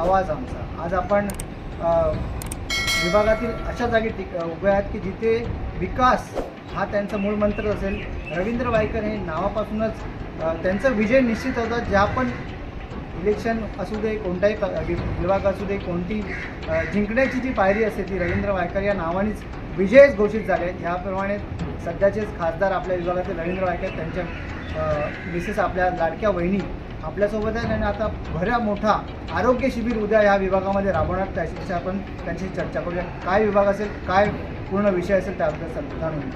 आवाज आमचा. आज आपण विभागातील अशा जागी टिक उभे आहेत की जिथे विकास हा त्यांचा मूळ मंत्र असेल. रवींद्र वायकर हे नावापासूनच त्यांचं त्यांचा विजय निश्चित होता. ज्या पण इलेक्शन असू दे कोणताही विभाग असू दे कोणती जिंकण्याची जी पायरी असते ती रवींद्र वायकर या नावानेच विजयच घोषित झाले आहेत. ह्याप्रमाणे सध्याचेच खासदार आपल्या विभागातील रवींद्र वायकर त्यांच्या मिसेस आपल्या लाडक्या वहिनी आपल्यासोबत आहेत आणि आता भऱ्या मोठा आरोग्य शिबिर उद्या ह्या विभागामध्ये राबवणार त्याच्याशी आपण त्यांची चर्चा करूया. काय विभाग असेल काय पूर्ण विषय असेल त्याबद्दल जाणून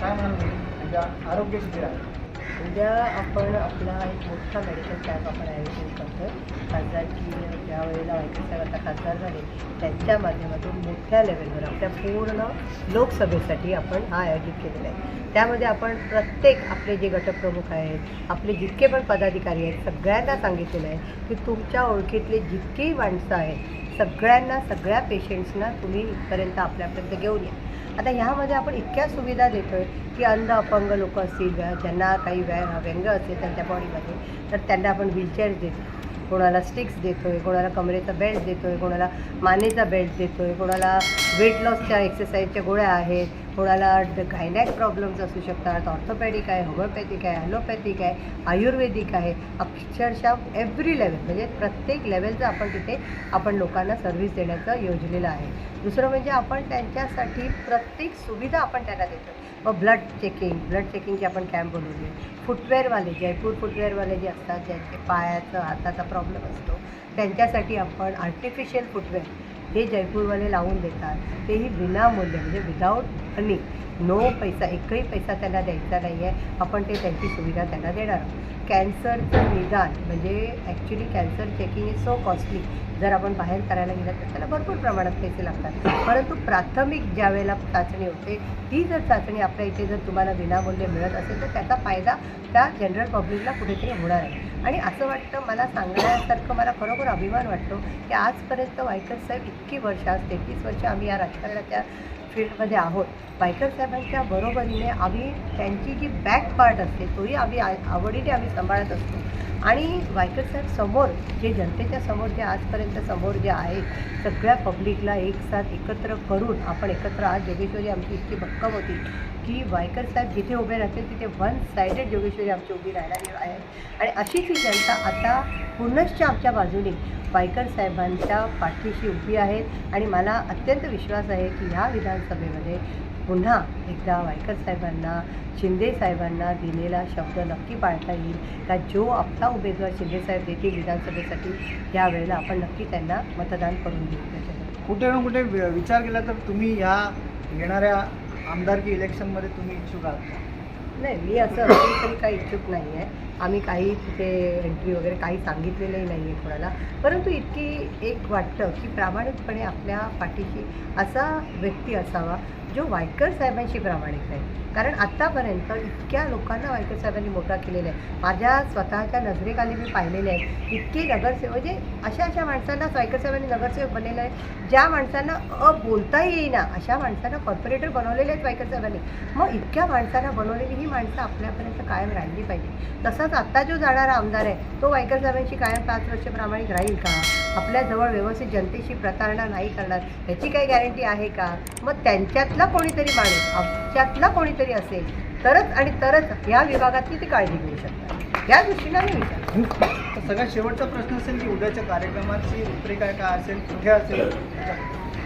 काय म्हणाल उद्या आरोग्य शिबिर आहे. उद्या आपण आपला एक मोठा मेडिकल कॅम्प आपण आयोजित करतो खासदारची ज्या वेळेला वायकर साहेब आता खासदार झाले त्यांच्या माध्यमातून मोठ्या लेवलवर आपल्या पूर्ण लोकसभेसाठी आपण हा आयोजित केलेला आहे. त्यामध्ये आपण प्रत्येक आपले जे गटप्रमुख आहेत आपले जितके पण पदाधिकारी आहेत सगळ्यांना सांगितलेलं आहे की तुमच्या ओळखीतले जितकेही माणसं आहेत सगळ्यांना सगळ्या पेशंट्सना तुम्ही इथपर्यंत आपल्यापर्यंत घेऊन या. आता ह्यामध्ये आपण इतक्या सुविधा देतो आहे की अंध अपंग लोक असतील ज्यांना काही व्या व्यंग असेल त्यांच्या बॉडीमध्ये तर त्यांना आपण व्हीलचेअर्स देतो कोणाला स्टिक्स देतो आहे कोणाला कमरेचा बेल्ट देतो आहे कोणाला मानेचा बेल्ट देतो आहे कोणाला वेट लॉसच्या एक्सरसाइजच्या गोळ्या आहेत कोणाला गायनॅक प्रॉब्लेम्स असू शकतात ऑर्थोपॅडिक आहे होमिओपॅथिक आहे ॲलोपॅथिक आहे आयुर्वेदिक आहे अक्षरशः एव्हरी लेवल म्हणजे प्रत्येक लेवलचं आपण तिथे आपण लोकांना सर्व्हिस देण्याचं योजलेलं आहे. दुसरं म्हणजे आपण त्यांच्यासाठी प्रत्येक सुविधा आपण त्यांना देतो. मग ब्लड चेकिंग ब्लड चेकिंगचे आपण कॅम्प बोलवली फुटवेअरवाले जयपूर फुटवेअरवाले जे असतात ज्यांचे पायाचं हाताचा प्रॉब्लेम असतो त्यांच्यासाठी आपण आर्टिफिशियल फुटवेअर हे जयपूरवाले लावून देतात. तेही विनामूल्य म्हणजे विदाऊट मनी नो पैसा एकही पैसा त्यांना द्यायचा नाही आहे आपण ते त्यांची सुविधा त्यांना देणार आहोत. कॅन्सरचं निदान म्हणजे actually cancer checking is so costly जर आपण बाहेर करायला गेलं तर त्याला भरपूर प्रमाणात पैसे लागतात. परंतु प्राथमिक ज्या वेळेला चाचणी होते ती जर चाचणी आपल्या इथे जर तुम्हाला विनामूल्य मिळत असेल तर त्याचा फायदा त्या जनरल पब्लिकला कुठेतरी होणार आहे. आणि असं वाटतं मला सांगण्यासारखं मला खरोखर अभिमान वाटतो की आजपर्यंत वायकर साहेब इतकी वर्ष आज तेहतीस वर्ष आम्ही या राजकारणाच्या फील्डमध्ये आहोत. वायकर साहेबांच्या बरोबरीने आम्ही त्यांची जी बॅक पार्ट असते तोही आम्ही आवडीने आम्ही सांभाळत असतो. आणि वायकर साहेब समोर जे जनतेच्या समोर जे आजपर्यंत समोर जे आहे सगळ्या पब्लिकला एक साथ एकत्र करून आपण एकत्र आज जोगेश्वरी आमची इतकी भक्कम होती की वायकर साहेब जिथे उभे राहतील तिथे वन सायडेड जोगेश्वरी आमची उभी राहणार आहे आणि अशीच ही जनता आता पुनश्च आमच्या बाजूने वायकर साहेबांच्या पाठीशी उभी आहेत आणि मला अत्यंत विश्वास आहे की ह्या विधानसभेमध्ये पुन्हा एकदा वायकर साहेबांना शिंदे साहेबांना दिलेला शब्द नक्की पाळता येईल. का जो आपला उमेदवार शिंदे साहेब देतील विधानसभेसाठी यावेळेला आपण नक्की त्यांना मतदान करून देऊ. कुठे ना कुठे विचार केला तर तुम्ही ह्या येणाऱ्या आमदारकी इलेक्शनमध्ये तुम्ही इच्छुक आहात नाही मी असं असेल तरी काही इच्छुक नाही आहे आम्ही काही तिथे एंट्री वगैरे काही सांगितलेलंही नाही आहे कोणाला. परंतु इतकी एक वाटतं की प्रामाणिकपणे आपल्या पाठीशी असा व्यक्ती असावा जो वायकर साहेबांशी प्रामाणिक आहे. कारण आत्तापर्यंत इतक्या लोकांना वायकर साहेबांनी मोठा केलेला आहे. माझ्या स्वतःच्या नजरेखाली मी पाहिलेले आहेत इतके नगरसेवक म्हणजे अशा अशा माणसांनाच वायकर साहेबांनी नगरसेवक बनलेलं आहे ज्या माणसांना अ बोलता येईना अशा माणसांना कॉर्पोरेटर बनवलेले आहेत वायकर साहेबांनी. मग इतक्या माणसांना बनवलेली ही माणसं आपल्यापर्यंत कायम राहिली पाहिजे. तसं तसाच आत्ता जो जाणारा आमदार आहे तो वायकर साहेबांशी कायम पाच वर्ष प्रामाणिक राहील का? आपल्याजवळ व्यवस्थित जनतेशी प्रतारणा नाही करणार ह्याची काही गॅरंटी आहे का? मग त्यांच्यातला कोणीतरी माणूस आमच्यातला कोणीतरी असेल तरच आणि तरच या विभागातली ती काळजी घेऊ शकतात या दृष्टीनं मी विचार सगळ्यात शेवटचा प्रश्न असेल की उद्याच्या कार्यक्रमाची रूपरेखा काय असेल कुठे असेल?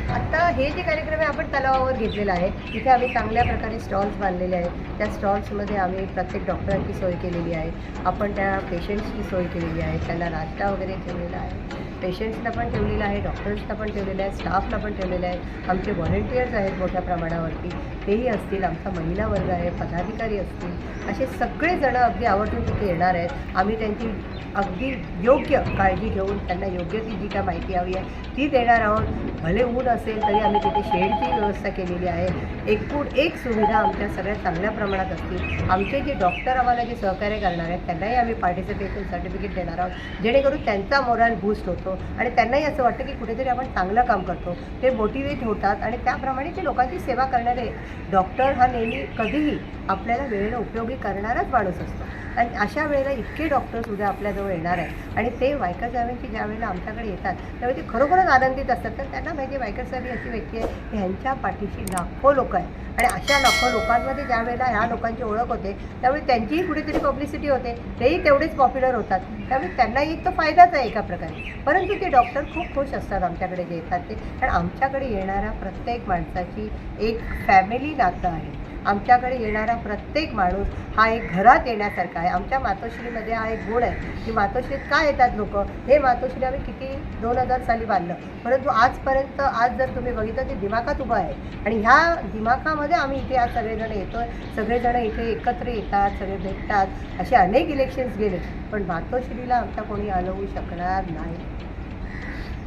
आता हे जे कार्यक्रम आहे आपण तलावावर घेतलेला आहे. तिथे आम्ही चांगल्या प्रकारे स्टॉल्स बांधलेले आहेत. त्या स्टॉल्समध्ये आम्ही प्रत्येक डॉक्टरांची सोय केलेली आहे. आपण त्या पेशंट्सची सोय केलेली आहे. त्यांना नाश्ता वगैरे ठेवलेला आहे. पेशंट्सला पण ठेवलेलं आहे डॉक्टर्सला पण ठेवलेलं आहे स्टाफला पण ठेवलेलं आहे. आमचे व्हॉलेंटियर्स आहेत मोठ्या प्रमाणावरती. तेही असतील आमचा महिला वर्ग आहे पदाधिकारी असतील. असे सगळेजणं अगदी आवर्जून तिथे येणार आहेत. आम्ही त्यांची अगदी योग्य काळजी घेऊन त्यांना योग्य ती जी काय माहिती हवी आहे ती देणार आहोत. भले ऊन असेल तरी आम्ही तिथे शेडची व्यवस्था केलेली आहे. एकूण एक सुविधा आमच्या सगळ्या चांगल्या प्रमाणात असतील. आमचे जे डॉक्टर आम्हाला जे सहकार्य करणार आहेत त्यांनाही आम्ही पार्टिसिपेशन सर्टिफिकेट देणार आहोत. जेणेकरून त्यांचा मोराल बूस्ट होतो. आणि त्यांनाही असं वाटतं की कुठेतरी आपण चांगलं काम करतो. ते मोटिवेट होतात आणि त्याप्रमाणे ते लोकांची सेवा करणारे डॉक्टर हा नेहमी कधीही आपल्याला वेळेला उपयोगी करणाराच माणूस असतो. आणि अशा वेळेला इतके डॉक्टर्स उद्या आपल्याजवळ येणार आहे आणि ते वायकर साहेबांची ज्या वेळेला आमच्याकडे येतात त्यावेळी ते खरोखरच आनंदित असतात. तर त्यांना माहिती वायकर साहेब ही अशी व्यक्ती आहे की ह्यांच्या पाठीशी लाखो लोक आहेत. आणि अशा लाखो लोकांमध्ये ज्या वेळेला ह्या लोकांची ओळख होते त्यावेळी त्यांचीही कुठेतरी पब्लिसिटी होते. तेही तेवढेच पॉप्युलर होतात. त्यामुळे त्यांनाही एक तो फायदाच आहे एका प्रकारे. परंतु ते डॉक्टर खूप खुश असतात आमच्याकडे जे येतात ते. कारण आमच्याकडे येणाऱ्या प्रत्येक माणसाची एक फॅमिली नातं आहे. आमच्याकडे येणारा प्रत्येक माणूस हा एक घरात येण्यासारखा आहे. आमच्या मातोश्रीमध्ये हा एक गुण आहे की मातोश्रीत का येतात लोक? हे मातोश्री आम्ही किती दोन हजार साली बांधलं. परंतु आजपर्यंत आज जर तुम्ही बघितलं ते दिमाखात उभं आहे. आणि ह्या दिमाखामध्ये आम्ही इथे आज सगळेजण येतो सगळेजण इथे एकत्र येतात सगळे भेटतात. असे अनेक इलेक्शन्स गेले. पण मातोश्रीला आमच्या कोणी हलवू शकणार नाही.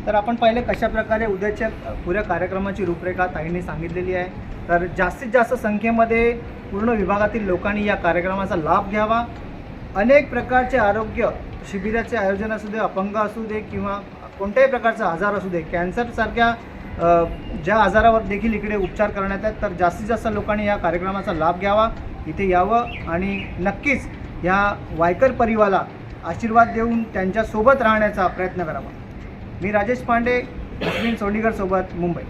तर आपण पहिले कशा प्रकारे उद्याच्या पुऱ्या कार्यक्रमाची रूपरेखा ताईंनी सांगितलेली आहे. तर जास्तीत जास्त संख्येमध्ये पूर्ण विभागातील लोकांनी या कार्यक्रमाचा लाभ घ्यावा. अनेक प्रकारचे आरोग्य शिबिराचे आयोजन असू दे अपंग असू दे किंवा कोणत्याही प्रकारचा आजार असू दे कॅन्सरसारख्या ज्या आजारावर देखील इकडे उपचार करण्यात आहेत तर जास्तीत जास्त लोकांनी या कार्यक्रमाचा लाभ घ्यावा. इथे यावं आणि नक्कीच ह्या वायकर परिवाराला आशीर्वाद देऊन त्यांच्यासोबत राहण्याचा प्रयत्न करावा. मी राजेश पांडे अश्विन सोंडीकर सोबत मुंबई.